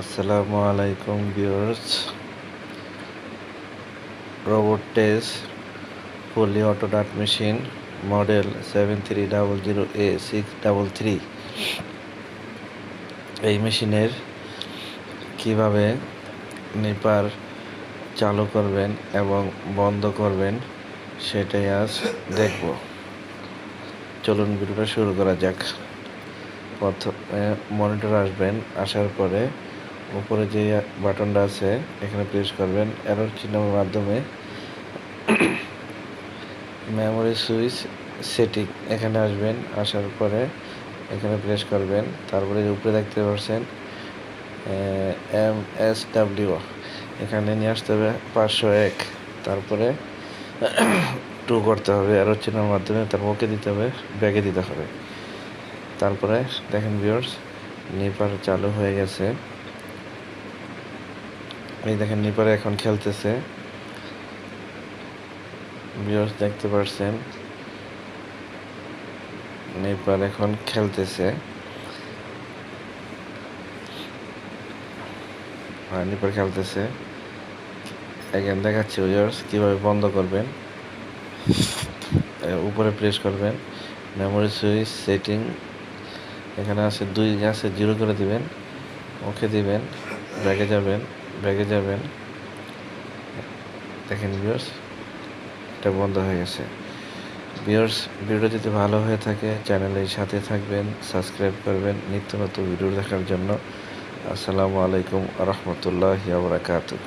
আসসালামু আলাইকুম viewers. Robot টেস fully auto ডাট machine, model seven three double zero A six double three. এই মেশিনের কীভাবে নিপার চালু করবেন এবং বন্ধ করবেন সেটাই আজ দেখব। চলুন ভিডিওটা শুরু করা যাক। প্রথমে মনিটর আসবেন, আসার পরে উপরে যে বাটনটা আছে, এখানে প্রেস করবেন। এরর চিহ্নের মাধ্যমে মেমোরি সুইচ সেটিং এখানে আসবেন। আসার পরে এখানে প্রেস করবেন। তারপরে যে উপরে দেখতে পাচ্ছেন এম এস ডাব্লিউ এখানে নিয়ে আসতে হবে পাঁচশো এক। তারপরে টু করতে হবে এরর চিহ্নের মাধ্যমে। তার ওকে দিতে হবে ব্যাগে দিতে হবে। তারপরে দেখেন ভিউয়ার্স নিপার চালু হয়ে গেছে। এই দেখেন, নিপারে এখন খেলতেছে। ভিউয়ার্স দেখতে পারছেন। নিপার এখন খেলতেছে। হ্যাঁ নিপার খেলতেছে। এখানে দেখাচ্ছি ভিউয়ার্স কীভাবে বন্ধ করবেন। উপরে প্রেস করবেন। মেমোরি সুইচ সেটিং এখানে আছে দুই, আছে জিরো করে দিবেন। ওকে দিবেন, ব্যাগে যাবেন। ব্যাগে যাবেন। দেখেন ভিউর্স এটা বন্ধ হয়ে গেছে। ভিউর্স ভিডিও যদি ভালো হয়ে থাকে চ্যানেলের সাথে থাকবেন সাবস্ক্রাইব করবেন, নিত্য নতুন ভিডিও দেখার জন্য। আসসালামু আলাইকুম রহমতুল্লাহ বারাকাতুহ।